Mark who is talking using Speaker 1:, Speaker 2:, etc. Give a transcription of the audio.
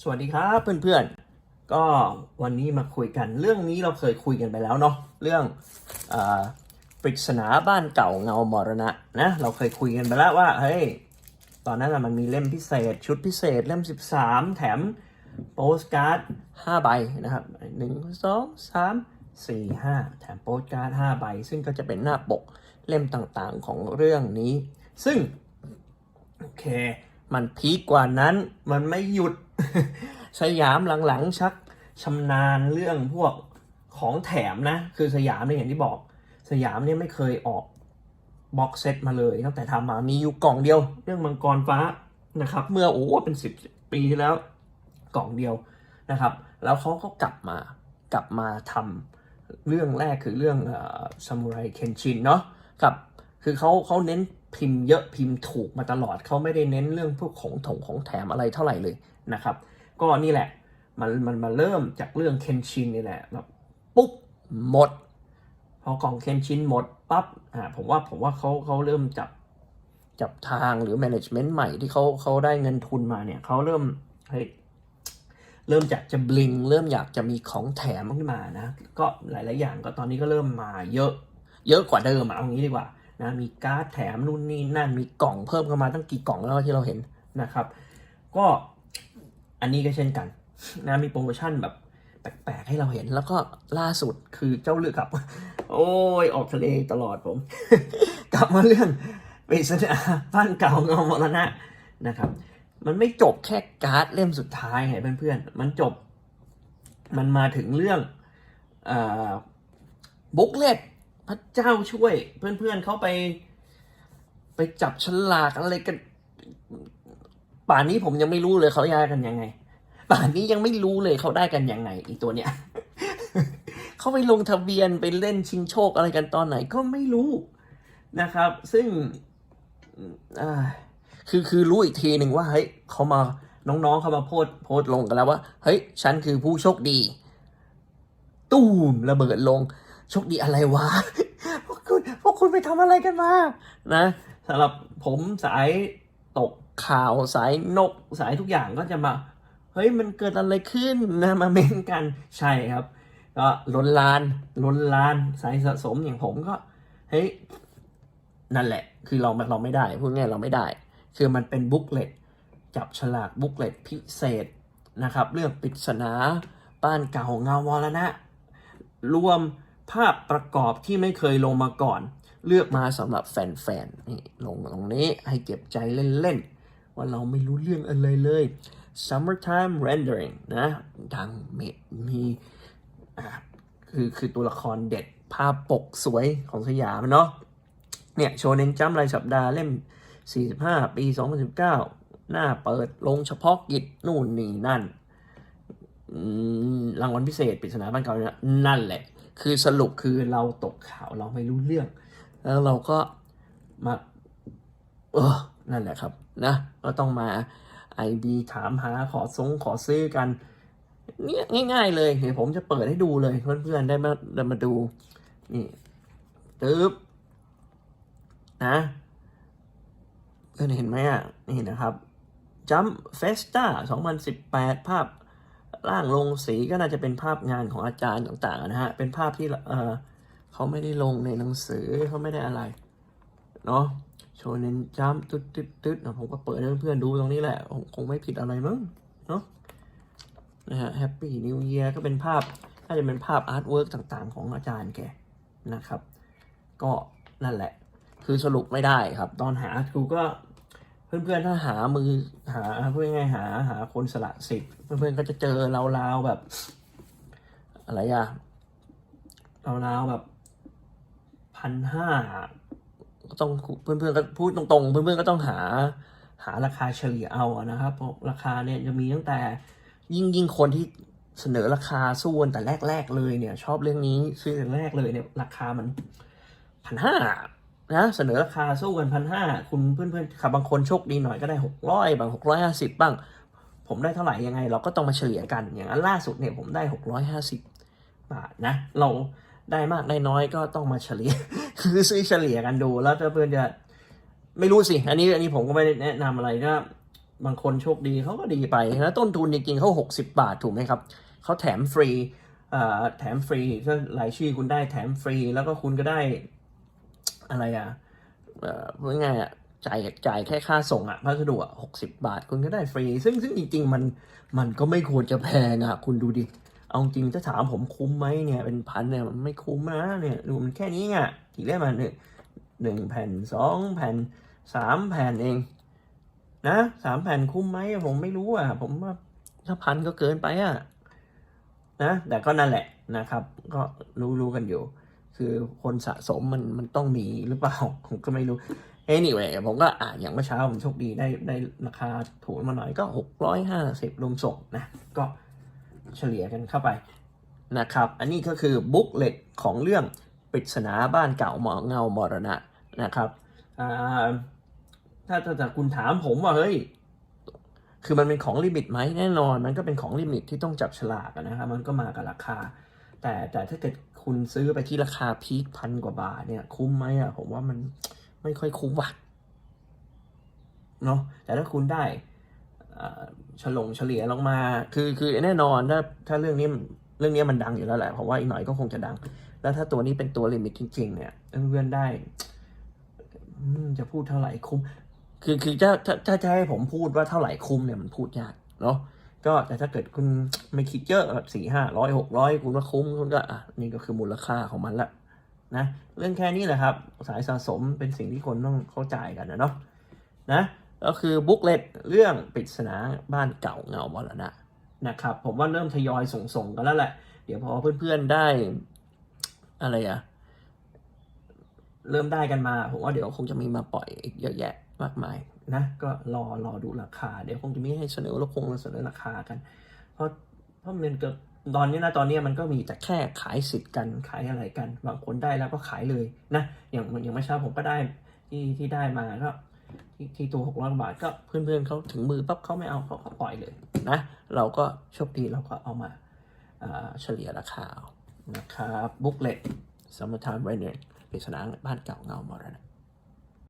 Speaker 1: สวัสดีครับเพื่อนๆ ก็วันนี้มาคุยกันเรื่องนี้เราเคยคุยกันไปแล้วเนาะเรื่องอปริศนาบ้านเก่าเงามรณะนะเราเคยคุยกันไปแล้วว่าเฮ้ยตอนนั้นน่ะมันมีเล่มพิเศษ ชุดพิเศษเล่ม 13 แถมโปสการ์ด5ใบนะครับ1 2 3 4 5 แถมโปสการ์ด5ใบ ซึ่งก็จะเป็นหน้าปกเล่มต่างๆของเรื่องนี้ ซึ่ง โอเค มันพีกกว่านั้นมันไม่หยุด สยามหลังๆชักชำนาญเรื่องพวกของแถมนะ คือสยามเนี่ยอย่างที่บอก สยามเนี่ยไม่เคยออกบ็อกเซตมาเลยตั้งแต่ทำมามีอยู่กล่องเดียว เรื่องมังกรฟ้านะครับ เมื่อโอ้เป็นสิบปีที่แล้วกล่องเดียวนะครับ แล้วเขาก็กลับมากลับมาทำเรื่องแรกคือเรื่องซามูไรเคนชินเนาะกับคือเขาเขาเน้น พิมพ์เยอะพิมพ์ถูกมาตลอดเขาไม่ได้เน้นเรื่องพวกของถงของแถมอะไรเท่าไหร่เลยนะครับ ก็นี่แหละมันมันมาเริ่มจากเรื่องเคนชินนี่แหละแบบปุ๊บหมด พอกล่องเคนชินหมดปั๊บอ่าผมว่าผมว่าเขาเขาเริ่มจับจับทางหรือ management ใหม่ที่เขาเขาได้เงินทุนมาเนี่ยเขาเริ่มเฮ้ยเริ่มอยากจะบลิง เริ่มอยากจะมีของแถมขึ้นมานะ ก็หลาย ๆ อย่างก็ตอนนี้ก็เริ่มมาเยอะ เยอะกว่าเดิมอะเอางี้ดีกว่า นะมีการ์ดแถมนู่นนี่นั่นมีกล่องเพิ่มเข้ามาตั้งกี่กล่องแล้วที่เราเห็นนะครับ ก็อันนี้ก็เช่นกันนะมีโปรโมชั่นแบบแปลกๆให้เราเห็นแล้วก็ล่าสุดคือเจ้าเลือกครับ โอ้ยออกทะเลตลอดผม กลับมาเรื่องปริศนาบ้านเก่าเงามรณะนะครับ มันไม่จบแค่การ์ดเล่มสุดท้ายไงเพื่อนๆ มันจบ มันมาถึงเรื่องบุ๊กเล็ต พระเจ้าช่วย เพื่อนๆเขาไป ไปจับฉลากอะไรกัน ป่านนี้ผมยังไม่รู้เลยเขาย้ายกันยังไง ป่านนี้ยังไม่รู้เลยเขาได้กันยังไง อีตัวเนี้ยเขาไปลงทะเบียนไปเล่นชิงโชคอะไรกันตอนไหนก็ไม่รู้นะครับ ซึ่งอ่าคือคือรู้อีกทีหนึ่งว่าเฮ้ยเขามาน้องๆเขามาโพสโพสลงกันแล้วว่า เฮ้ย ฉันคือผู้โชคดี ตูมระเบิดลง โชคดีอะไรวะ พวกคุณพวกคุณไปทำอะไรกันมา นะสำหรับผมสายตกข่าวสายนกสายทุกอย่างก็จะมา เฮ้ยมันเกิดอะไรขึ้นนะมาเม้นกันใช่ครับ ก็ล้นลานล้นลานสายสะสมอย่างผมก็เฮ้ยนั่นแหละ คือเราเราไม่ได้พูดง่ายเราไม่ได้ คือมันเป็นบุ๊กเลตจับฉลากบุ๊กเลตพิเศษนะครับ เรื่องปริศนาบ้านเก่าเงาวรณะรวม ภาพประกอบที่ไม่เคยลงมาก่อน เลือกมาสำหรับแฟนๆนี่ลงตรงนี้ให้เก็บใจเล่นๆ ว่าเราไม่รู้เรื่องอะไรเลย summertime rendering นะทางเมมีคือคือตัวละครเด็ดภาพปกสวยของสยามเนาะเนี่ยโชว์เน้นจ้ำรายสัปดาห์เล่ม 45 ปี 2019 หน้าเปิดลงเฉพาะกิจนู่นนี่นั่นรางวัลพิเศษปริศนาบ้านเก่าเนี่ยนั่นแหละ คือสรุปคือเราตกข่าวเราไม่รู้เรื่อง แล้วเราก็มาเออนั่นแหละครับนะก็ต้องมาไอบีถามหาขอซงขอซื้อกันเนี่ยง่าย ๆ เลยเดี๋ยวผมจะเปิดให้ดูเลยเพื่อนๆได้มาได้มาดูนี่ตึ๊บนะเพื่อนเห็นไหมอะนี่นะครับจัมเฟสตา2018 ภาพ ร่างลงสีก็น่าจะเป็นภาพงานของอาจารย์ต่างๆนะฮะ เป็นภาพที่เออเขาไม่ได้ลงในหนังสือเขาไม่ได้อะไร เนาะโชว์เน้นจ้ำตึ๊ดตึ๊ดตึ๊ดนะผมก็เปิดให้เพื่อนๆดูตรงนี้แหละคงคงไม่ผิดอะไรมั้งเนาะนะฮะแฮปปี้นิวเ a ียก็เป็นภาพน่าจะเป็นภาพอาร์ตเวิร์กต่างๆ ของอาจารย์แกนะครับ ก็นั่นแหละ คือสรุปไม่ได้ครับ ตอนหาครูก็ เพื่อนๆถ้าหามือหาเพื่อนไงหาหาคนสละสิทธิ์เพื่อนๆก็จะเจอราวๆแบบ อะไรอะราวๆแบบพันห้าก็ต้องเพื่อนๆก็พูดตรงๆ เพื่อนๆก็ต้องหาหาราคาเฉลี่ยเอานะครับเพราะราคาเนี่ยจะมีตั้งแต่ยิ่งยิ่งคนที่เสนอราคาสู้กันแต่แรกๆเลยเนี่ย ชอบเรื่องนี้ซื้อแต่แรกเลยเนี่ยราคามันพันห้า นะเสนอราคาสู้กันพันห้าคุณเพื่อนๆขับบางคนโชคดีหน่อยก็ได้หกร้อยบางหกร้อยห้าสิบบ้าง ผมได้เท่าไหร่ยังไง เราก็ต้องมาเฉลี่ยกันอย่างนั้นล่าสุดเนี่ยผมได้หกร้อยห้าสิบบาทนะ เราได้มากได้น้อยก็ต้องมาเฉลี่ยคือซื้อเฉลี่ยกันดูแล้วเพื่อนจะไม่รู้สิ อันนี้อันนี้ผมก็ไม่ได้แนะนำอะไรก็บางคนโชคดีเขาก็ดีไปแล้วต้นทุนจริงๆเขา60บาทถูกไหมครับเขาแถมฟรีอ่าแถมฟรีถ้ารายชื่อคุณได้แถมฟรีแล้วก็คุณก็ได้ อะไรอะเอ่อพูดง่ายๆอะจ่ายจ่ายแค่ค่าส่งอะพัสดุอะหกสิบาท คุณก็ได้ฟรี ซึ่งซึ่งจริง ๆ มันมันก็ไม่ควรจะแพงอะคุณดูดิ เอาจริงถ้าถามผมคุ้มไหมเนี่ยเป็นพันเนี่ยมันไม่คุ้มนะเนี่ยดูมันแค่นี้อะกี่เล่มมันหนึ่งหนึ่งแผ่นสองแผ่นสามแผ่นเอง นะสามแผ่นคุ้มไหมผมไม่รู้อะ ผมว่าถ้าพันก็เกินไปอะนะแต่ก็นั่นแหละนะครับ ก็รู้รู้กันอยู่ คือคนสะสมมันมันต้องมีหรือเปล่า ผมก็ไม่รู้ anyway ผมก็อ่านอย่างเมื่อเช้าผมโชคดีได้ได้ราคาถูกมาหน่อยก็หกร้อยห้าสิบรวมส่งนะ ก็เฉลี่ยกันเข้าไปนะครับ อันนี้ก็คือบุ๊กเล็ตของเรื่องปริศนาบ้านเก่าหมอเงามรณะนะครับถ้าถ้าคุณถามผมว่าเฮ้ยคือมันเป็นของลิมิตไหมแน่นอน มันก็เป็นของลิมิตที่ต้องจับฉลากนะครับมันก็มากับราคา แต่แต่ถ้าเกิดคุณซื้อไปที่ราคาพีคพันกว่าบาทเนี่ย คุ้มไหมอะ ผมว่ามันไม่ค่อยคุ้มว่ะเนาะแต่ถ้าคุณได้เอ่อฉลงเฉลี่ยลงมา คือคือแน่นอนถ้าถ้าเรื่องนี้เรื่องนี้มันดังอยู่แล้วแหละเพราะว่าอีกหน่อยก็คงจะดัง แล้วถ้าตัวนี้เป็นตัวลิมิตจริง ๆ เนี่ยเพื่อนๆได้จะพูดเท่าไหร่คุ้ม คือคือถ้าถ้าถ้าจะให้ผมพูดว่าเท่าไหร่คุ้มเนี่ยมันพูดยากเนาะ ก็แต่ถ้าเกิดคุณไม่คิดเยอะแบบสี่ห้าร้อยหกร้อยคุณว่าคุ้มคุณก็อะนี่ก็คือมูลค่าของมันละนะเรื่องแค่นี้แหละครับ สายสะสมเป็นสิ่งที่คนต้องเข้าใจกันนะเนาะนะก็คือบุ๊กเลตเรื่องปริศนาบ้านเก่าเงามรณะนะครับผมว่าเริ่มทยอยส่งๆกันแล้วแหละ เดี๋ยวพอเพื่อนๆได้อะไรอะเริ่มได้กันมา ผมว่าเดี๋ยวคงจะมีมาปล่อยอีกเยอะแยะมากมาย นะก็รอรอดูราคา เดี๋ยวคงจะไมีให้เสนอแล้วคงเสนอราคากัน เพราะเพราะมันก็ตอนนี้นะตอนนี้มันก็มีแต่แค่ขายสิทธิ์กันขายอะไรกัน บางคนได้แล้วก็ขายเลยนะอย่างอย่างเมื่อเช้าผมก็ได้ที่ที่ได้มาก็ที่ที่ตัวหกร้อยบาทก็เพื่อนๆเขาถึงมือปั๊บเขาไม่เอาเขาก็ปล่อยเลยนะเราก็โชคดีเราก็เอามาเฉลี่ยราคาเอานะครับบุ๊กเล็ตสมทานไว้เนี่ยปริศนาบ้านเก่าเงามรณะ